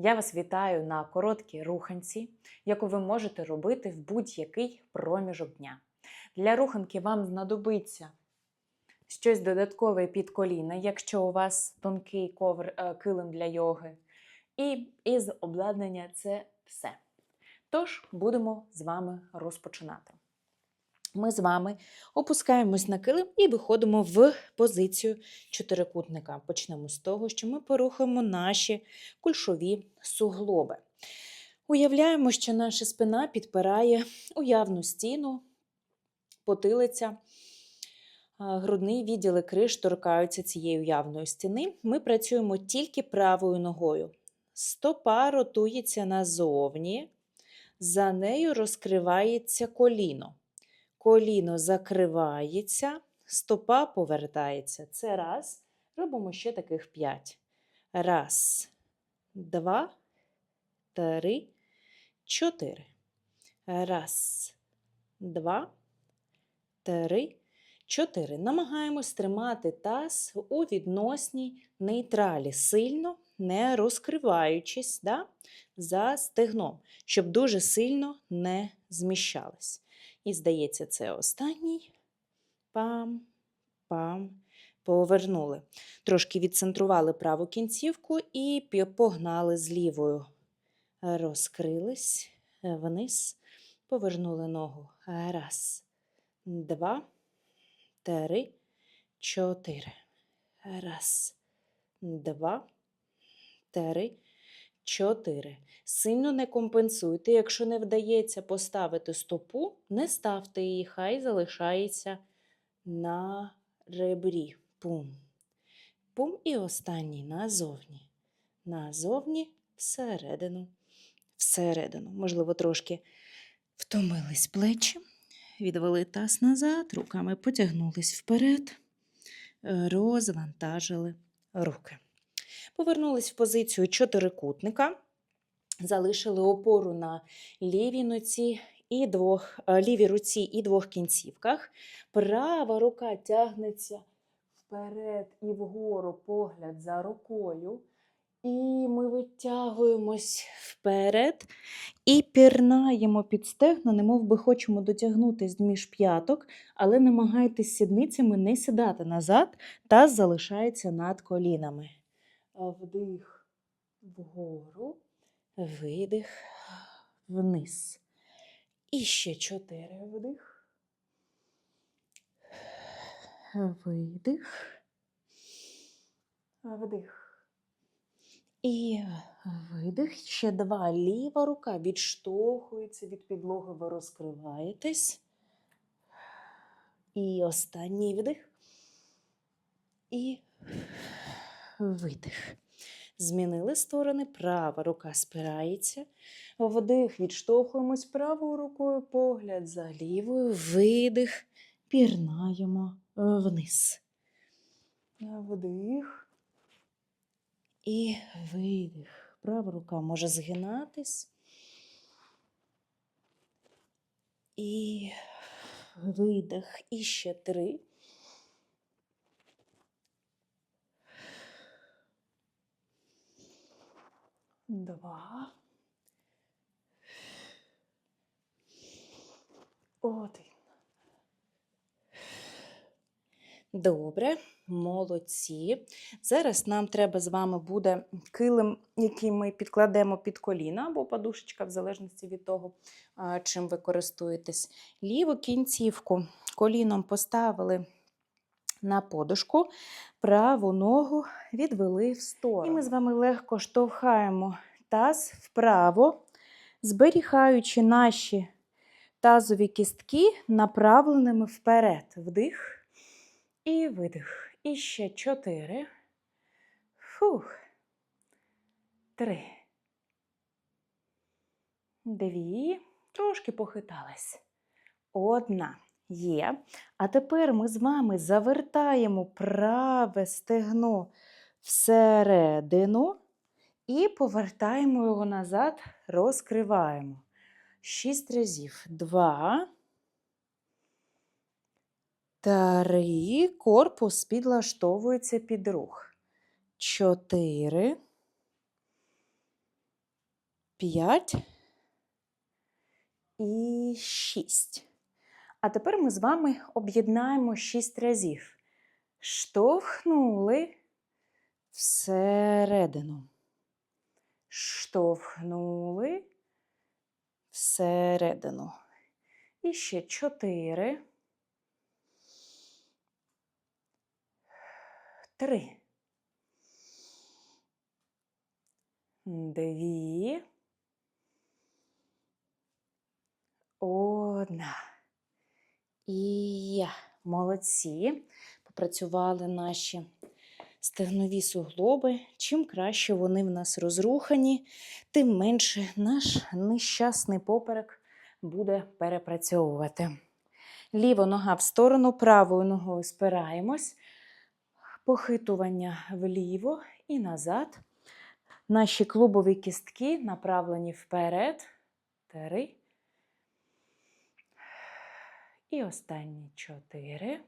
Я вас вітаю на короткій руханці, яку ви можете робити в будь-який проміжок дня. Для руханки вам знадобиться щось додаткове під коліна, якщо у вас тонкий ковр, е, килим для йоги. І із обладнання це все. Тож будемо з вами розпочинати. Ми з вами опускаємось на килим і виходимо в позицію чотирикутника. Почнемо з того, що ми порухаємо наші кульшові суглоби. Уявляємо, що наша спина підпирає уявну стіну, потилиця, грудний відділ і криш торкаються цієї уявної стіни. Ми працюємо тільки правою ногою. Стопа ротується назовні, за нею розкривається коліно. Коліно закривається, стопа повертається. Це раз. Робимо ще таких п'ять. Раз, два, три, чотири. Раз, два, три, чотири. Намагаємось тримати таз у відносній нейтралі, сильно не розкриваючись да, за стегном, щоб дуже сильно не зміщались. І, здається, це останній. Пам, пам. Повернули. Трошки відцентрували праву кінцівку і погнали з лівою. Розкрились вниз, повернули ногу. Раз, два, три, чотири. Раз, два, три, чотири. Сильно не компенсуйте. Якщо не вдається поставити стопу, не ставте її, хай залишається на ребрі. Пум. Пум і останній назовні. Назовні, всередину, всередину. Можливо, трошки втомились плечі, відвели таз назад, руками потягнулись вперед, е, розвантажили руки. Повернулись в позицію чотирикутника залишили опору на лівій ноці і двох, е, лівій руці і двох кінцівках. Права рука тягнеться вперед і вгору погляд за рукою. І ми витягуємось вперед і пірнаємо під стегна, немов би хочемо дотягнутися між п'яток, але намагайтесь сідницями не сідати назад, таз залишається над колінами. Вдих вгору видих вниз. І ще чотири вдих. Видих. Вдих. І видих. Ще два. Ліва рука відштовхується від підлоги, ви розкриваєтесь. І останній вдих. І видих. Змінили сторони, права рука спирається. Вдих, відштовхуємось правою рукою, погляд за лівою, видих, пірнаємо е, вниз. Вдих і видих. Права рука може згинатись. І видих. І ще три. Два. Один. Добре, молодці. Зараз нам треба з вами буде килим, який ми підкладемо під коліна або подушечка, в залежності від того, чим ви користуєтесь. Ліву кінцівку коліном поставили на подушку, праву ногу відвели в сторону. І ми з вами легко штовхаємо таз вправо, зберігаючи наші тазові кістки направленими вперед. Вдих і видих. І ще чотири. Фух. Три. Дві. Трошки похитались. Одна. Є. А тепер ми з вами завертаємо праве стегно всередину і повертаємо його назад, розкриваємо. Шість разів. Два. Три. Корпус підлаштовується під рух. Чотири. П'ять. І шість. А тепер ми з вами об'єднаємо шість разів. Штовхнули всередину. Штовхнули всередину. І ще чотири. Три. Дві. Одна. І. Молодці. Попрацювали наші стегнові суглоби. Чим краще вони в нас розрухані, тим менше наш нещасний поперек буде перепрацьовувати. Ліва нога в сторону, правою ногою спираємось. Похитування вліво і назад. Наші клубові кістки направлені вперед. Три. І останні чотири.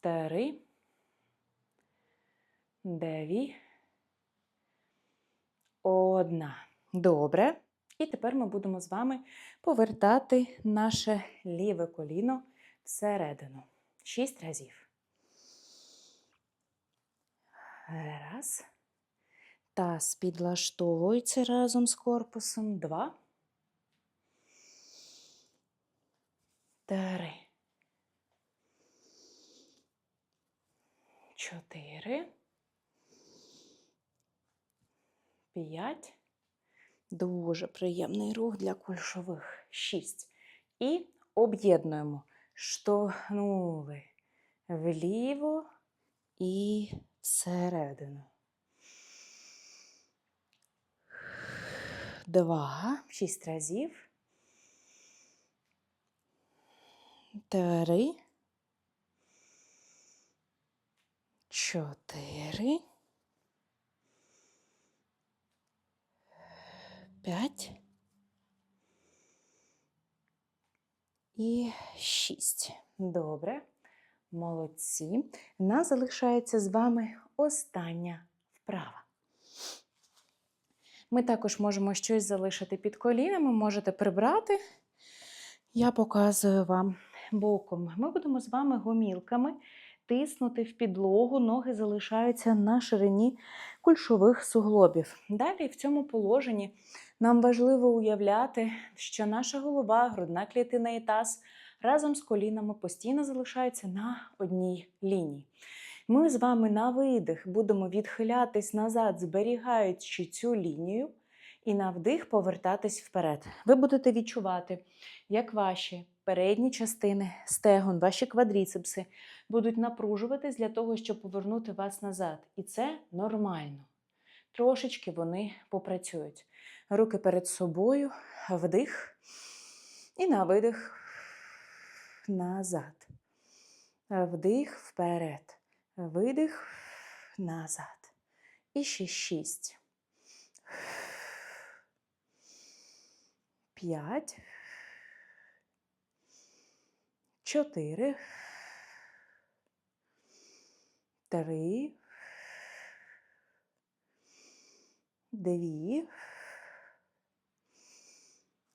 Три. Деві. Одна. Добре. І тепер ми будемо з вами повертати наше ліве коліно всередину. Шість разів. Раз. Таз підлаштовується разом з корпусом. Два. Три. Чотири. П'ять. Дуже приємний рух для кульшових. Шість. І об'єднуємо. Штовхнули вліво і всередину. Два. Шість разів. Три. Чотири. П'ять. І шість. Добре. Молодці. Нас залишається з вами остання вправа. Ми також можемо щось залишити під колінами, можете прибрати. Я показую вам боком. Ми будемо з вами гомілками тиснути в підлогу, ноги залишаються на ширині кульшових суглобів. Далі в цьому положенні нам важливо уявляти, що наша голова, грудна клітина і таз разом з колінами постійно залишаються на одній лінії. Ми з вами на видих будемо відхилятись назад, зберігаючи цю лінію, і на вдих повертатись вперед. Ви будете відчувати, як ваші передні частини, стегон, ваші квадріцепси будуть напружуватись для того, щоб повернути вас назад. І це нормально. Трошечки вони попрацюють. Руки перед собою, вдих і на видих назад. Вдих вперед. Видих назад. І ще шість. П'ять. Чотири. Три. Дві.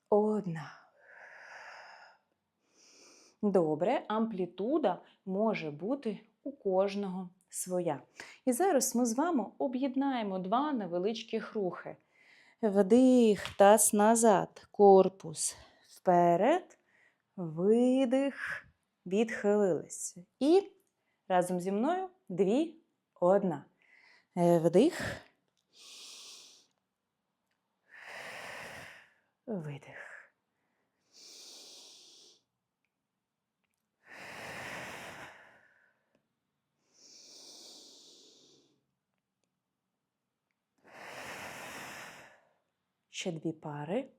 Одна. Добре, амплітуда може бути у кожного своя. І зараз ми з вами об'єднаємо два невеличких рухи. Вдих, таз назад, корпус вперед, видих, відхилились. І разом зі мною дві, одна. Вдих. Видих. Ще дві пари.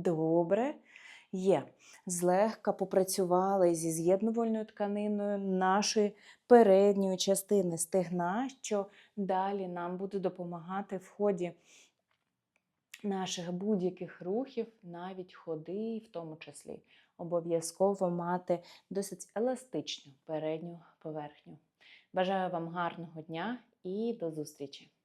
Добре. Є. Злегка попрацювали зі з'єднувальною тканиною нашої передньої частини стегна, що далі нам буде допомагати в ході наших будь-яких рухів, навіть ходи, в тому числі. Обов'язково мати досить еластичну передню поверхню. Бажаю вам гарного дня і до зустрічі!